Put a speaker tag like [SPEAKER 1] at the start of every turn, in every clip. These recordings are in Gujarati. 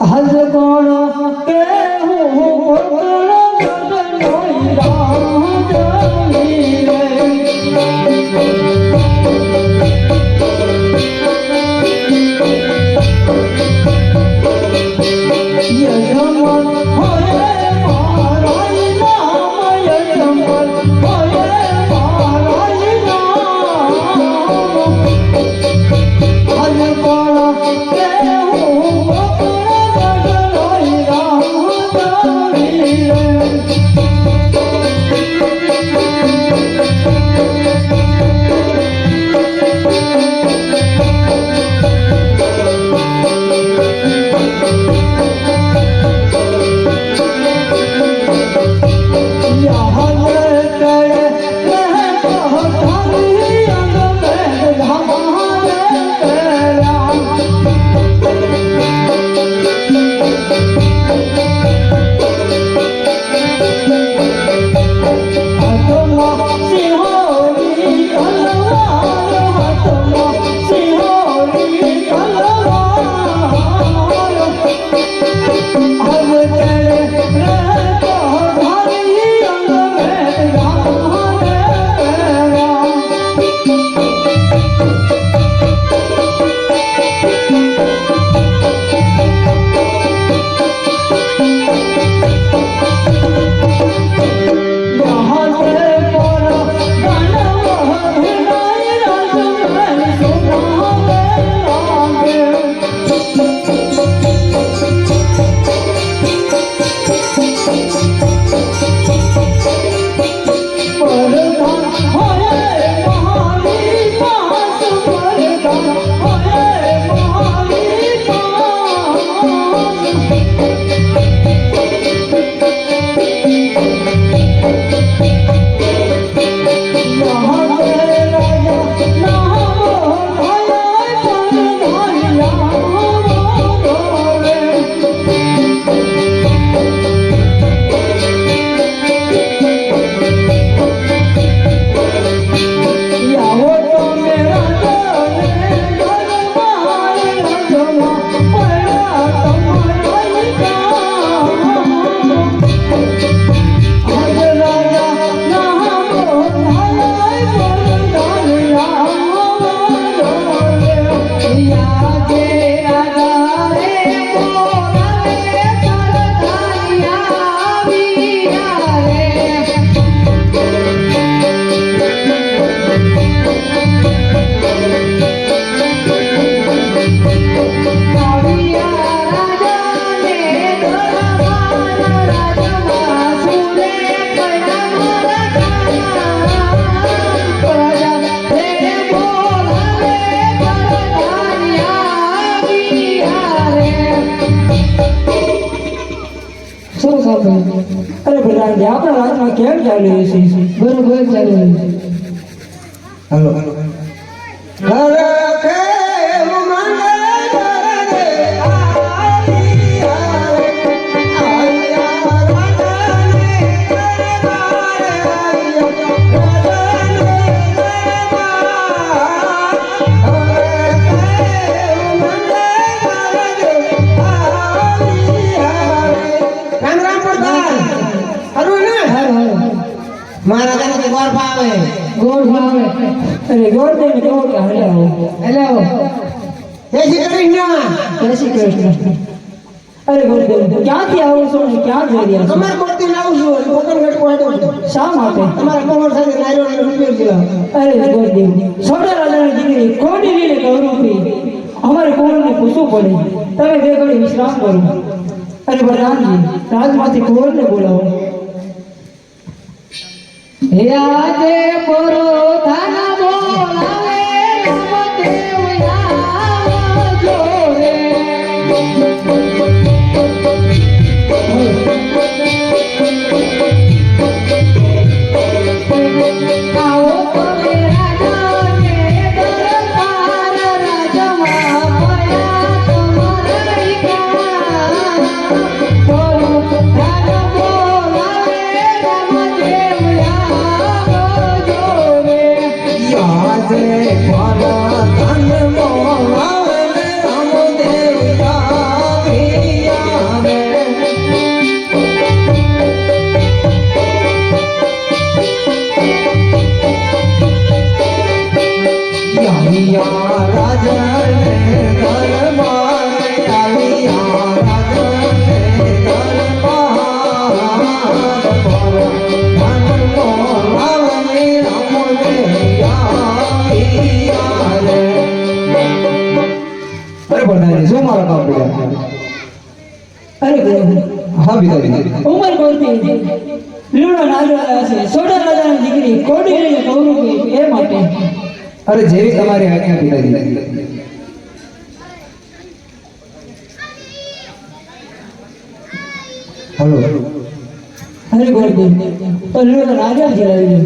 [SPEAKER 1] હજ કોણ કે હું પ્રધાનજી આપણા રાજમાં કેમ ચાલી છે
[SPEAKER 2] બરોબર ચાલી છે
[SPEAKER 3] હાલો.
[SPEAKER 1] અરે ગોરદેવ કહો કે હાલે આવો
[SPEAKER 3] જય શ્રી કૃષ્ણ.
[SPEAKER 1] જય શ્રી કૃષ્ણ. અરે ગોરદેવ ક્યાંથી આવો છો ને ક્યાં જઈ રહ્યા છો?
[SPEAKER 3] તમારે પડતી લાવું છું અને કોકણ ગટકો આડ્યો
[SPEAKER 1] શા માટે?
[SPEAKER 3] તમારા કોમર સાથે નાયરો ને રૂપિયો છે.
[SPEAKER 1] અરે ગોરદેવ છોટા રાજાની દીકરી કોડી લીલે ગૌરવી અમારે કોણને પૂછવું પડે. તમે બે ઘડી વિશ્રામ કરો. અરે પ્રધાનજી રાજમાંથી કોણને બોલાવો.
[SPEAKER 2] હે આજે પરો થાના તમારા કામ
[SPEAKER 4] પડ્યા
[SPEAKER 1] અરે
[SPEAKER 4] હા બીજા બીજા
[SPEAKER 1] ઉમર કોરતી. લીલો નાગરાજા છે. સોડા રાજાની દીકરી કોડી લઈને કૌરવ એ માટે.
[SPEAKER 4] અરે જેવી તમારી આજ્ઞા પિતાજી હલો.
[SPEAKER 1] અરે બોલ તો લીલો રાજા છે લાવી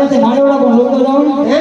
[SPEAKER 1] ગોરદેવ સાથે સાથે માંડવડા પણ લોકો જાઓ ને
[SPEAKER 3] હે?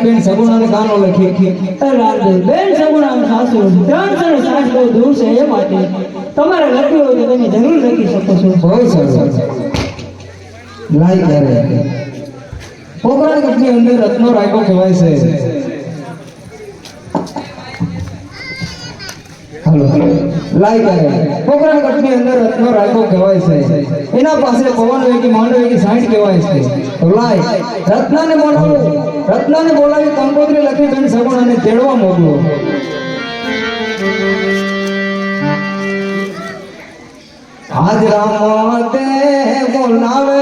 [SPEAKER 4] લાડકી બેન સગુણાને ગાનો લખી.
[SPEAKER 1] રામદેવ બેન સગુણાનું સાસુ ત્રણ સાસ બહુ દૂર છે એ માટે. તમારે લખ્યું હોય તો તમે જરૂર લખી શકો છો.
[SPEAKER 4] બહુ સરસ. લાઈ કરે પોકરણ કપની અંદર રત્નો રાખ્યો કહેવાય છે. લાઈ કરે. રત્નો રત્નાને બોલાવો કંકોત્રી લખી બેન સગુણાને તેડવા મોકલો. આજ રામ તે બોલાવે